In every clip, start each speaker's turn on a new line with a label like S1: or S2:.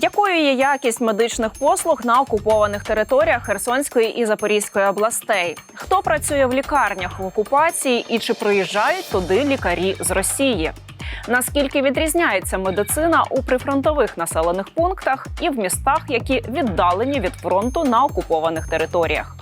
S1: Якою є якість медичних послуг на окупованих територіях Херсонської і Запорізької областей? Хто працює в лікарнях в окупації і чи приїжджають туди лікарі з Росії? Наскільки відрізняється медицина у прифронтових населених пунктах і в містах, які віддалені від фронту на окупованих територіях?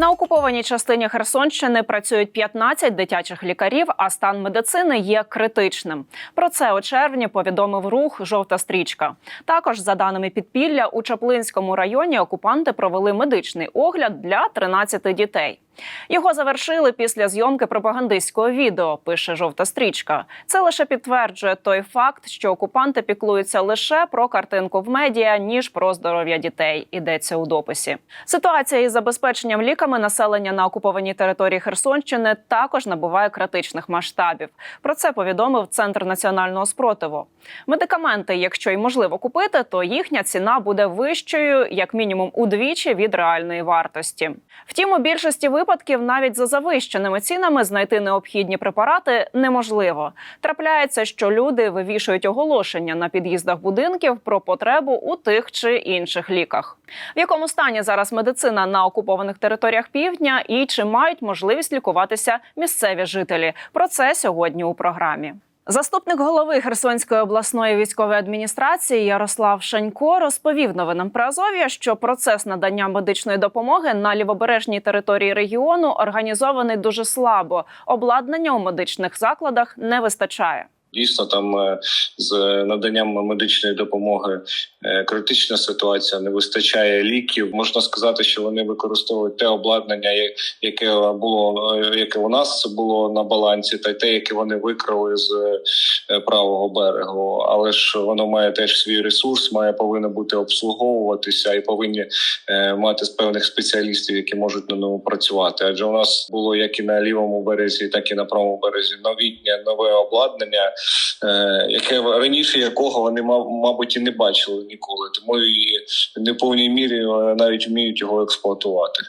S1: На окупованій частині Херсонщини працюють 15 дитячих лікарів, а стан медицини є критичним. Про це у червні повідомив рух Жовта стрічка. Також, за даними підпілля, у Чаплинському районі окупанти провели медичний огляд для 13 дітей. Його завершили після зйомки пропагандистського відео. Пише жовта стрічка. Це лише підтверджує той факт, що окупанти піклуються лише про картинку в медіа ніж про здоров'я дітей. Йдеться у дописі. Ситуація із забезпеченням ліками населення на окупованій території Херсонщини також набуває критичних масштабів. Про це повідомив Центр національного спротиву. Медикаменти, якщо й можливо купити, то їхня ціна буде вищою, як мінімум, удвічі від реальної вартості. Втім, у більшості випадків навіть за завищеними цінами знайти необхідні препарати неможливо. Трапляється, що люди вивішують оголошення на під'їздах будинків про потребу у тих чи інших ліках. В якому стані зараз медицина на окупованих територіях півдня і чи мають можливість лікуватися місцеві жителі? Про це сьогодні у програмі. Заступник голови Херсонської обласної військової адміністрації Ярослав Шанько розповів новинам про Азов'я, що процес надання медичної допомоги на лівобережній території регіону організований дуже слабо. Обладнання у медичних закладах не вистачає.
S2: Дійсно, там е, з наданням медичної допомоги е, критична ситуація. Не вистачає ліків. Можна сказати, що вони використовують те обладнання, яке було е, яке у нас було на балансі, та й те, яке вони викрали з правого берегу. Але ж воно має теж свій ресурс, має повинно бути обслуговуватися і повинні мати з певних спеціалістів, які можуть на ньому працювати. Адже у нас було як і на лівому березі, так і на правому березі новітнє нове обладнання яке раніше якого вони мабуть і не бачили ніколи, тому і не повній мірі е, навіть вміють його експлуатувати.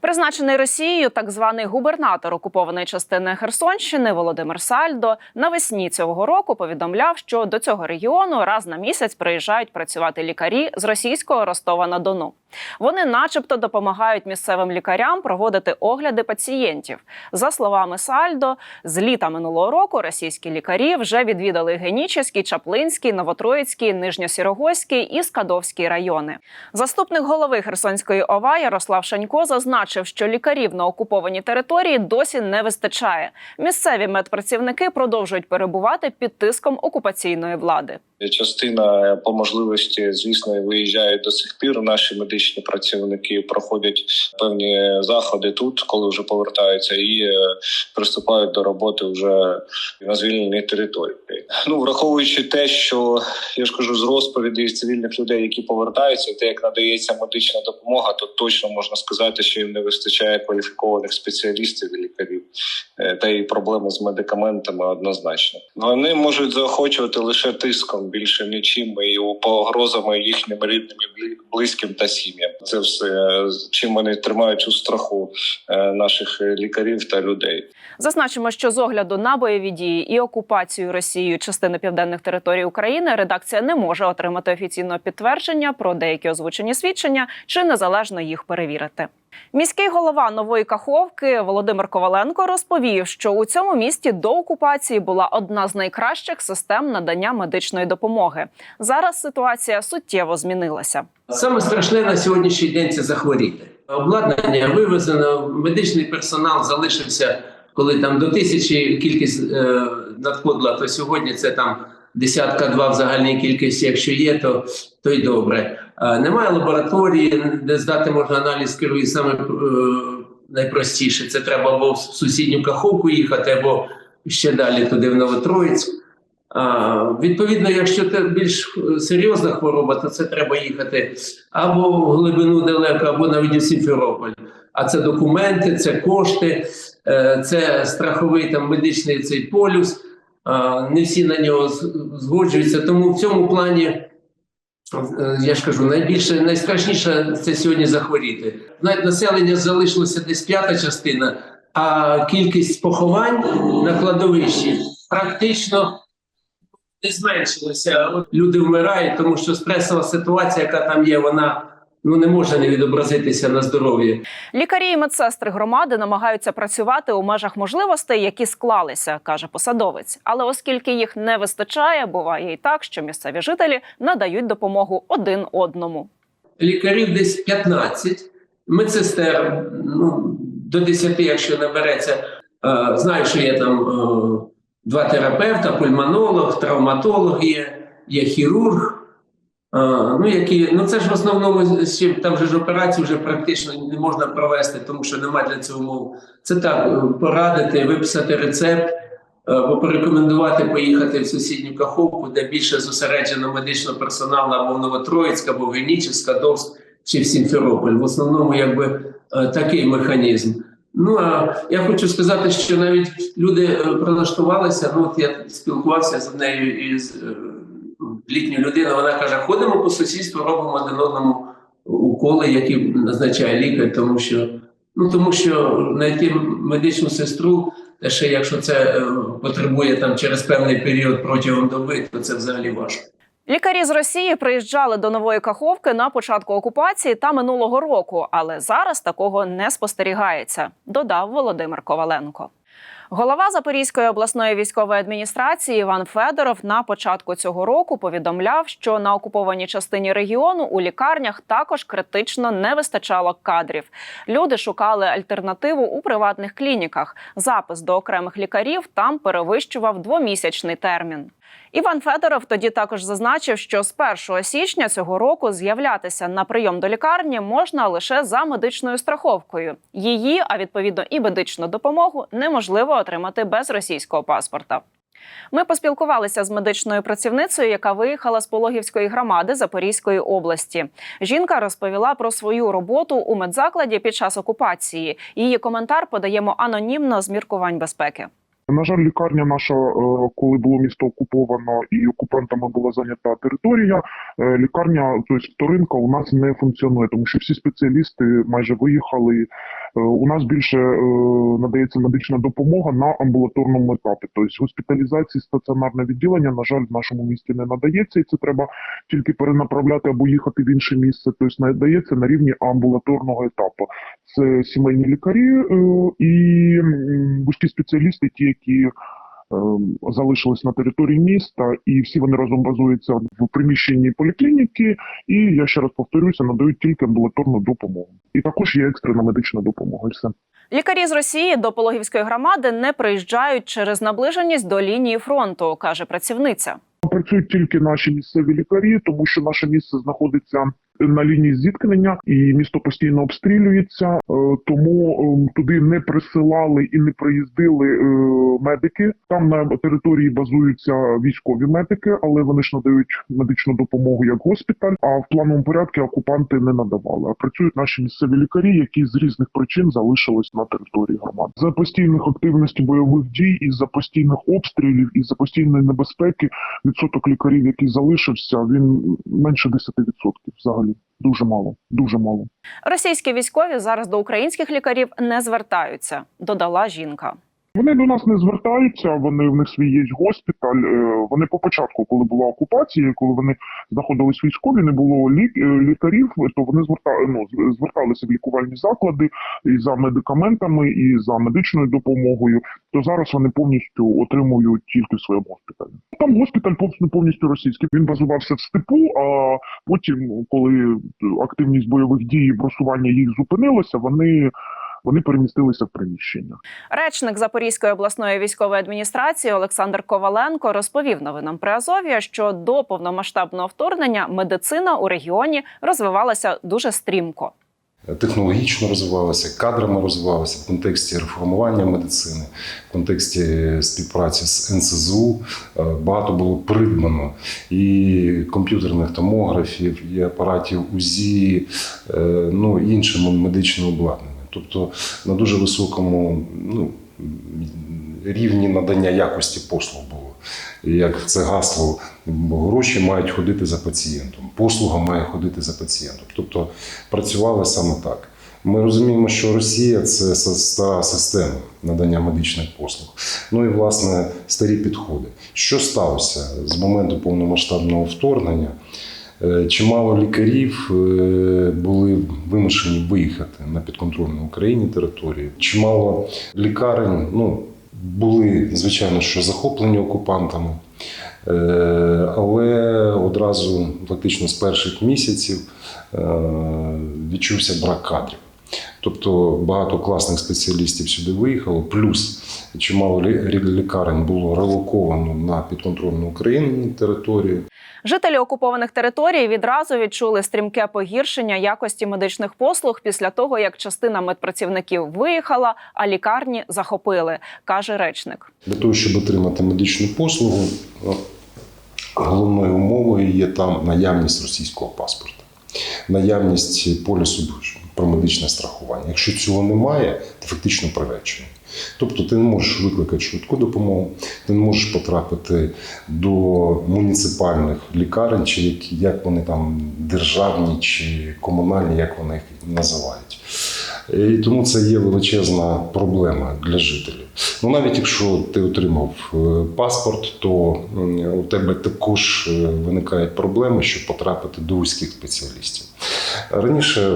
S1: Призначений Росією так званий губернатор окупованої частини Херсонщини Володимир Сальдо навесні цього року повідомляв, що до цього регіону раз на місяць приїжджають працювати лікарі з російського Ростова на Дону. Вони, начебто, допомагають місцевим лікарям проводити огляди пацієнтів. За словами Сальдо, з літа минулого року російські лікарі вже відвідали Генічеський, Чаплинський, Новотроїцький, Нижньосірогоський і Скадовський райони. Заступник голови Херсонської ОВА Ярослав Шанько зазначив, що лікарів на окупованій території досі не вистачає. Місцеві медпрацівники продовжують перебувати під тиском окупаційної влади.
S2: Частина по можливості, звісно, виїжджають до сих пір. Наші медичні працівники проходять певні заходи тут, коли вже повертаються, і е, приступають до роботи вже на звільненій території. Ну враховуючи те, що я ж кажу, з розповідей цивільних людей, які повертаються, те, як надається медична допомога, то точно можна сказати, що їм не вистачає кваліфікованих спеціалістів і лікарів. Е, Та й проблеми з медикаментами однозначно. Вони можуть заохочувати лише тиском більше нічим і погрозами їхнім рідним і близьким та сім'ям. Це все чим вони тримають у страху е, наших лікарів та людей.
S1: Зазначимо, що з огляду на бойові дії і окупацію Росією частини південних територій України редакція не може отримати офіційного підтвердження про деякі озвучені свідчення чи незалежно їх перевірити. Міський голова нової Каховки Володимир Коваленко розповів, що у цьому місті до окупації була одна з найкращих систем надання медичної допомоги. Зараз ситуація суттєво змінилася.
S3: Саме страшне на сьогоднішній день це захворіти. Обладнання вивезено, медичний персонал залишився, коли там до тисячі кількість е, надходила, то сьогодні це там десятка два в загальній кількості. Якщо є, то, то й добре. Е, немає лабораторії, де здати можна аналіз крові саме е, найпростіше. Це треба або в сусідню каховку їхати, або ще далі туди в Новотроїцьк. Відповідно, якщо це більш е, серйозна хвороба, то це треба їхати або в глибину далеко, або навіть у Сімферополь. А це документи, це кошти, це страховий там медичний цей полюс. Не всі на нього згоджуються. Тому в цьому плані, я ж кажу, найбільше найстрашніше це сьогодні захворіти. Навіть населення залишилося десь п'ята частина, а кількість поховань на кладовищі практично не зменшилося. Люди вмирають, тому що стресова ситуація, яка там є, вона ну не може не відобразитися на здоров'ї.
S1: Лікарі і медсестри громади намагаються працювати у межах можливостей, які склалися, каже посадовець. Але оскільки їх не вистачає, буває і так, що місцеві жителі надають допомогу один одному.
S3: Лікарів десь 15, медсестер ну, до 10, якщо набереться. Е, Знаю, що є там е, два терапевта, пульмонолог, травматолог є, є хірург. Ну, які, ну це ж в основному ще там же ж операції вже практично не можна провести, тому що немає для цього умов. Це так, е, порадити, виписати рецепт, е, або порекомендувати поїхати в сусідню Каховку, де більше зосереджено медичного персоналу або в Новотроїцьк, або в Генічеськ, Довськ чи в Сімферополь. В основному, якби е, такий механізм. Ну а я хочу сказати, що навіть люди прилаштувалися. Ну, от я спілкувався з однією із літньою людиною. Вона каже: ходимо по сусідству, робимо один одному уколи, які назначає лікар, тому що ну тому що знайти медичну сестру, ще якщо це е, потребує там через певний період протягом доби, то це взагалі важко.
S1: Лікарі з Росії приїжджали до нової Каховки на початку окупації та минулого року, але зараз такого не спостерігається, додав Володимир Коваленко. Голова Запорізької обласної військової адміністрації Іван Федоров на початку цього року повідомляв, що на окупованій частині регіону у лікарнях також критично не вистачало кадрів. Люди шукали альтернативу у приватних клініках. Запис до окремих лікарів там перевищував двомісячний термін. Іван Федоров тоді також зазначив, що з 1 січня цього року з'являтися на прийом до лікарні можна лише за медичною страховкою. Її, а відповідно і медичну допомогу, неможливо отримати без російського паспорта. Ми поспілкувалися з медичною працівницею, яка виїхала з Пологівської громади Запорізької області. Жінка розповіла про свою роботу у медзакладі під час окупації. Її коментар подаємо анонімно з міркувань безпеки.
S4: На жаль, лікарня наша, е, коли було місто окуповано і окупантами була зайнята територія, е, лікарня, тобто вторинка, у нас не функціонує, тому що всі спеціалісти майже виїхали. Е, У нас більше е, надається медична допомога на амбулаторному етапі. Тобто госпіталізації стаціонарне відділення, на жаль, в нашому місті не надається, і це треба тільки перенаправляти або їхати в інше місце. Тобто надається на рівні амбулаторного етапу. Це сімейні лікарі е, і вузькі спеціалісти, ті, які залишились на території міста, і всі вони разом базуються в приміщенні поліклініки. І я ще раз повторюся, надають тільки амбулаторну допомогу. І також є екстрена медична допомога. І все.
S1: Лікарі з Росії до Пологівської громади не приїжджають через наближеність до лінії фронту, каже працівниця.
S4: Працюють тільки наші місцеві лікарі, тому що наше місце знаходиться на лінії зіткнення, і місто постійно обстрілюється. Е, Тому е, туди не присилали і не приїздили е, медики. Там на території базуються військові медики, але вони ж надають медичну допомогу як госпіталь. А в плановому порядку окупанти не надавали. А працюють наші місцеві лікарі, які з різних причин залишились на території громади. За постійних активності бойових дій, і за постійних обстрілів, і за постійної небезпеки відсоток лікарів, який залишився, він менше 10% взагалі. Дуже мало, дуже мало.
S1: Російські військові зараз до українських лікарів не звертаються, додала жінка.
S4: Вони до нас не звертаються. Вони в них свій є госпіталь. е, Вони по початку, коли була окупація, коли вони знаходились військові, не було лік, е, лікарів, то вони зверта, ну, зверталися в лікувальні заклади і за медикаментами, і за медичною допомогою. То зараз вони повністю отримують тільки в своєму госпіталі. Там госпіталь повністю повністю російський. Він базувався в степу. А потім, коли активність бойових дій і просування їх зупинилося, вони. Вони перемістилися в приміщення.
S1: Речник Запорізької обласної військової адміністрації Олександр Коваленко розповів новинам Приазов'я, що до повномасштабного вторгнення медицина у регіоні розвивалася дуже стрімко.
S5: технологічно розвивалася, кадрами розвивалася в контексті реформування медицини, в контексті співпраці з НСЗУ. Е, Багато було придбано і комп'ютерних томографів, і апаратів УЗІ, е, ну і іншого медичного обладнання. Тобто на дуже високому ну, рівні надання якості послуг було. Як це гасло, гроші мають ходити за пацієнтом, послуга має ходити за пацієнтом. Тобто працювали саме так. Ми розуміємо, що Росія це стара система надання медичних послуг. Ну і власне старі підходи. Що сталося з моменту повномасштабного вторгнення? Е, Чимало лікарів е, були вимушені виїхати на підконтрольну Україні територію. Чимало лікарень ну, були, звичайно, що захоплені окупантами. Е, Але одразу, фактично, з перших місяців відчувся брак кадрів. Тобто багато класних спеціалістів сюди виїхало, плюс чимало лікарень було релоковано на підконтрольну Україні територію.
S1: Жителі окупованих територій відразу відчули стрімке погіршення якості медичних послуг після того, як частина медпрацівників виїхала, а лікарні захопили, каже речник.
S5: Для того, щоб отримати медичну послугу, ну, головною умовою є там наявність російського паспорта, наявність полісу про медичне страхування. Якщо цього немає, ти фактично приречений. Тобто ти не можеш викликати швидку допомогу, ти не можеш потрапити до муніципальних лікарень, чи як, вони там державні чи комунальні, як вони їх називають. І тому це є величезна проблема для жителів. Ну навіть якщо ти отримав е, паспорт, то у тебе також е, виникають проблеми, щоб потрапити до вузьких спеціалістів. Раніше е,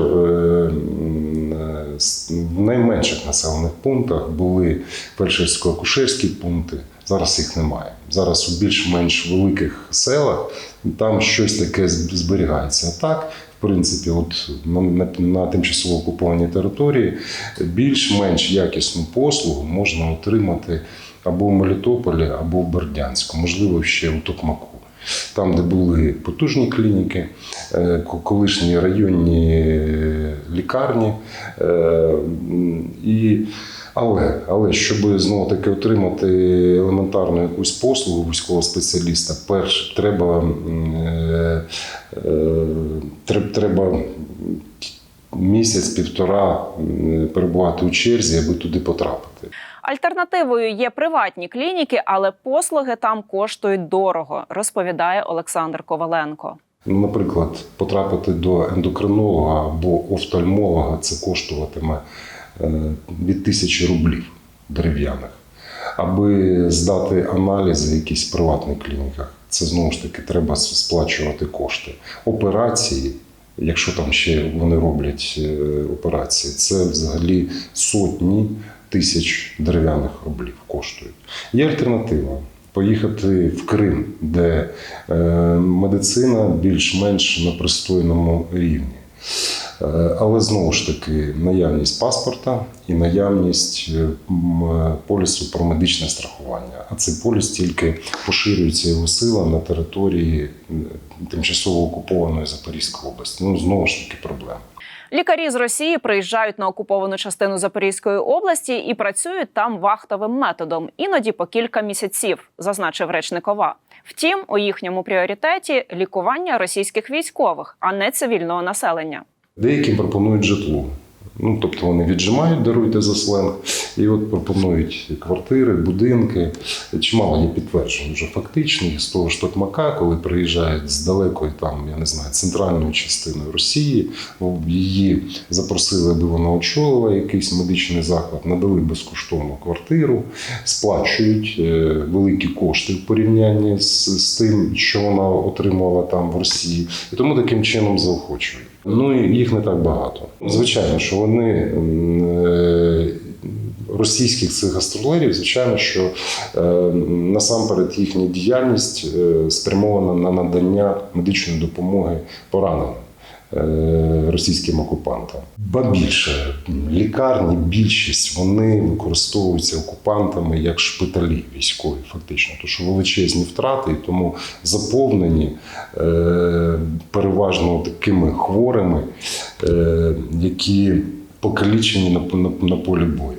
S5: в найменших населених пунктах були фельдшерсько-акушерські пункти. Зараз їх немає. Зараз у більш-менш великих селах там щось таке зберігається. А так, принципі, от на, на, тимчасово окупованій території більш-менш якісну послугу можна отримати або в Мелітополі, або в Бердянську, можливо, ще у Токмаку. Там, де були потужні клініки, е, колишні районні е, лікарні. е, І, але, але щоб знову таки отримати елементарну якусь послугу військового спеціаліста, перше треба, е, е, треба місяць-півтора перебувати у черзі, аби туди потрапити.
S1: Альтернативою є приватні клініки, але послуги там коштують дорого, розповідає Олександр Коваленко.
S5: Ну, Наприклад, потрапити до ендокринолога або офтальмолога це коштуватиме від тисячі рублів дерев'яних. Аби здати аналізи в якісь приватних клініках, це знову ж таки треба сплачувати кошти. Операції, якщо там ще вони роблять е, операції, це взагалі сотні тисяч дерев'яних рублів коштують. Є альтернатива. Поїхати в Крим, де е, медицина більш-менш на пристойному рівні. Е, Але знову ж таки наявність паспорта і наявність е, полісу про медичне страхування. А цей поліс тільки поширюється його сила на території е, тимчасово окупованої Запорізької області. Ну знову ж таки проблема.
S1: Лікарі з Росії приїжджають на окуповану частину Запорізької області і працюють там вахтовим методом, іноді по кілька місяців, зазначив речникова. Втім, у їхньому пріоритеті лікування російських військових, а не цивільного населення.
S5: Деяким пропонують житло. Ну, тобто вони віджимають, даруйте за сленг, і от пропонують квартири, будинки. Чимало є підтверджень вже фактичних з того ж Токмака, коли приїжджають з далекої, там, я не знаю, центральної частини Росії, її запросили, аби вона очолила якийсь медичний заклад, надали безкоштовну квартиру, сплачують е, великі кошти в порівнянні з, з тим, що вона отримувала там в Росії, і тому таким чином заохочують. Ну і їх не так багато. Звичайно, що вони е, російських цих гастролерів, звичайно, що е, насамперед їхня діяльність е, спрямована на надання медичної допомоги пораненим. Е, Російським окупантам, ба більше лікарні, більшість вони використовуються окупантами як шпиталі військові, фактично, тому що величезні втрати, і тому заповнені е, переважно такими хворими, е, які покалічені на, полі бою.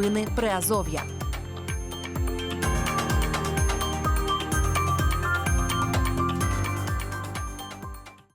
S6: Новини Приазов'я.